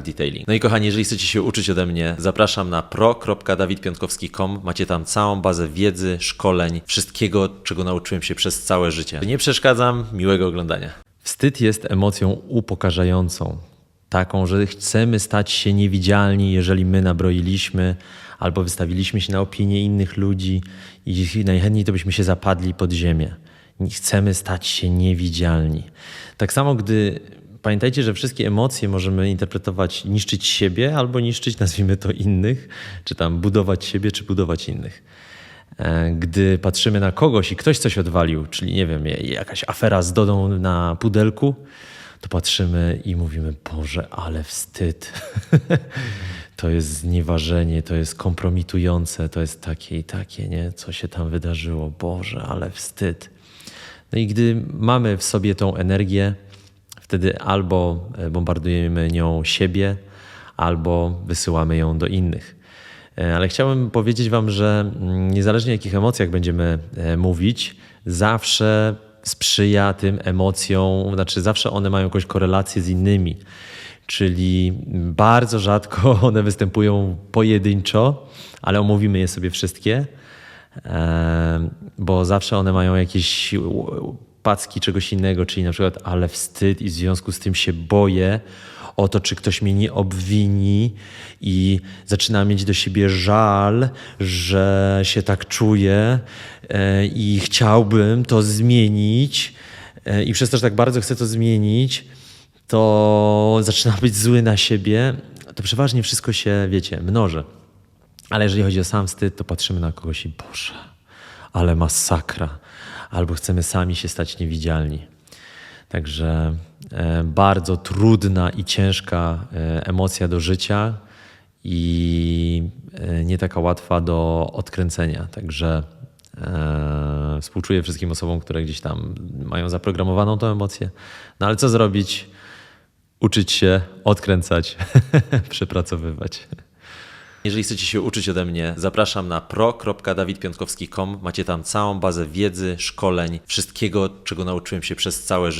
detailing. No i kochani, jeżeli chcecie się uczyć ode mnie, zapraszam na pro.dawidpiątkowski.com. Macie tam całą bazę wiedzy, szkoleń, wszystkiego, czego nauczyłem się przez całe życie. Nie przeszkadzam, miłego oglądania. Wstyd jest emocją upokarzającą. Taką, że chcemy stać się niewidzialni, jeżeli my nabroiliśmy albo wystawiliśmy się na opinię innych ludzi i najchętniej to byśmy się zapadli pod ziemię. Chcemy stać się niewidzialni. Tak samo, gdy Pamiętajcie, że wszystkie emocje możemy interpretować, niszczyć siebie albo niszczyć, nazwijmy to, innych, czy tam budować siebie, czy budować innych. E, Gdy patrzymy na kogoś i ktoś coś odwalił, czyli nie wiem, jakaś afera z Dodą na pudelku, to patrzymy i mówimy, Boże, ale wstyd. To jest znieważenie, to jest kompromitujące, to jest takie i takie, nie? Co się tam wydarzyło? Boże, ale wstyd. No i gdy mamy w sobie tą energię, wtedy albo e, bombardujemy nią siebie, albo wysyłamy ją do innych. E, Ale chciałbym powiedzieć Wam, że mm, niezależnie o jakich emocjach będziemy e, mówić, zawsze sprzyja tym emocjom, znaczy zawsze one mają jakąś korelację z innymi. Czyli bardzo rzadko one występują pojedynczo, ale omówimy je sobie wszystkie, bo zawsze one mają jakieś packi czegoś innego, czyli na przykład ale wstyd i w związku z tym się boję o to, czy ktoś mnie nie obwini i zaczynam mieć do siebie żal, że się tak czuję e, i chciałbym to zmienić e, i przez to, że tak bardzo chcę to zmienić, to zaczynam być zły na siebie, to przeważnie wszystko się, wiecie, mnoży. Ale jeżeli chodzi o sam wstyd, to patrzymy na kogoś i Boże, ale masakra. Albo chcemy sami się stać niewidzialni. Także e, bardzo trudna i ciężka e, emocja do życia i e, nie taka łatwa do odkręcenia. Także współczuję wszystkim osobom, które gdzieś tam mają zaprogramowaną tą emocję. No ale co zrobić? Uczyć się, odkręcać, przepracowywać. Jeżeli chcecie się uczyć ode mnie, zapraszam na pro.dawidpiątkowski.com. Macie tam całą bazę wiedzy, szkoleń, wszystkiego, czego nauczyłem się przez całe życie.